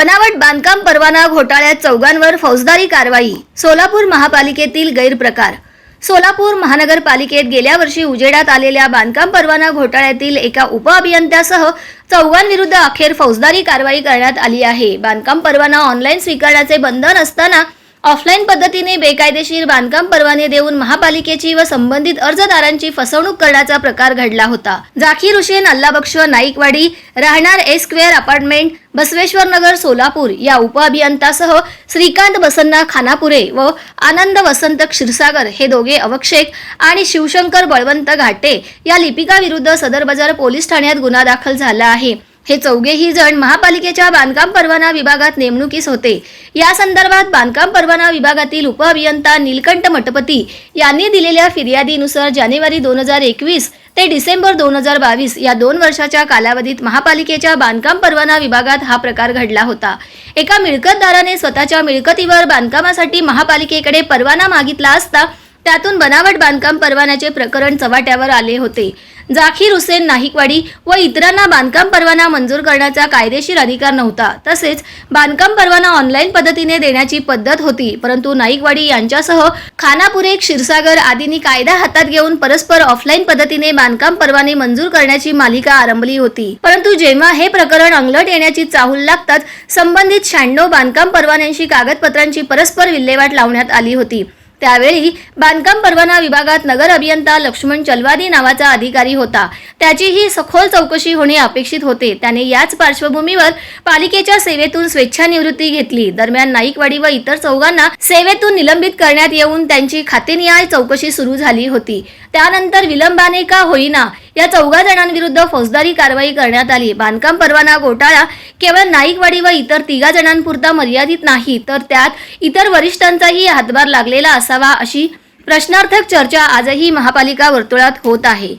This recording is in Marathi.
बनावट बांधकाम परवाना घोटाळ्यात चौघांवर फौजदारी कारवाई सोलापूर महापालिकेतील गैरप्रकार. सोलापूर महानगरपालिकेत गेल्या वर्षी उजेडात आलेल्या बांधकाम परवाना घोटाळ्यातील एका उपअभियंत्यासह चौघांविरुद्ध अखेर फौजदारी कारवाई करण्यात आली आहे. बांधकाम परवाना ऑनलाईन स्वीकारण्याचे बंधन असताना ऑफलाईन पद्धतीने बेकायदेशीर बांधकाम परवाने देऊन महापालिकेची व संबंधित अर्जदारांची फसवणूक करण्याचा प्रकार घडला होता. जाकीर हुसेन अल्लाबक्ष नाईकवाडी राहणार A square apartment Basaveshwar Nagar Solapur या उपअभियंतासह श्रीकांत बसन्ना खानापुरे व आनंद वसंत क्षीरसागर हे दोघे अवक्षेक आणि शिवशंकर बळवंत घाटे या लिपिकाविरुद्ध सदर बाजार पोलीस ठाण्यात गुन्हा दाखल झाला आहे. हे चौघेही जण महापालिकेच्या बांधकाम परवाना विभागात नेमणुकीस होते. या संदर्भात बांधकाम परवाना विभागातील उपअभियंता नीलकंठ मठपती यांनी दिलेल्या फिर्यादीनुसार जानेवारी दोन हजार एकवीस ते डिसेंबर दोन हजार बावीस या दोन वर्षाच्या कालावधीत महापालिकेच्या बांधकाम परवाना विभागात हा प्रकार घडला होता. एका मिळकतदाराने स्वतःच्या मिळकतीवर बांधकामासाठी महापालिकेकडे परवाना मागितला असता त्यातून बनावट बांधकाम परवान्याचे प्रकरण चव्हाट्यावर आले होते. जाखीर हुसेन नाहिकवाडी व इतरांना बांधकाम परवाना मंजूर करण्याचा कायदेशीर अधिकार नव्हता. तसेच बांधकाम परवाना ऑनलाईन पद्धतीने देण्याची पद्धत होती परंतु नाईकवाडी यांच्यासह खानापुरे क्षीरसागर आदींनी कायदा हातात घेऊन परस्पर ऑफलाईन पद्धतीने बांधकाम परवाने मंजूर करण्याची मालिका आरंभली होती. परंतु जेव्हा हे प्रकरण अंगलट येण्याची चाहूल लागताच संबंधित शहाण्णव बांधकाम परवान्यांशी कागदपत्रांची परस्पर विल्हेवाट लावण्यात आली होती. त्यावेळी बांधकाम परवाना विभागात नगर अभियंता लक्ष्मण चलवादी नावाचा अधिकारी होता. त्याचीही सखोल चौकशी होणे अपेक्षित होते. त्याने याच पार्श्वभूमीवर पालिकेच्या सेवेतून स्वेच्छानिवृत्ती घेतली. दरम्यान नाईकवाडी व इतर चौघांना सेवेतून निलंबित करण्यात येऊन त्यांची खातेनिहाय चौकशी सुरू झाली होती. त्यानंतर विलंबाने का होईना या चौघा जणांविरुद्ध फौजदारी कारवाई करण्यात आली. बांधकाम परवाना घोटाळा केवळ नाईकवाडी व इतर तिघा जणांपुरता मर्यादित नाही तर त्यात इतर वरिष्ठांचाही हातभार लागलेला असावा अशी प्रश्नार्थक चर्चा आजही महापालिका वर्तुळात होत आहे.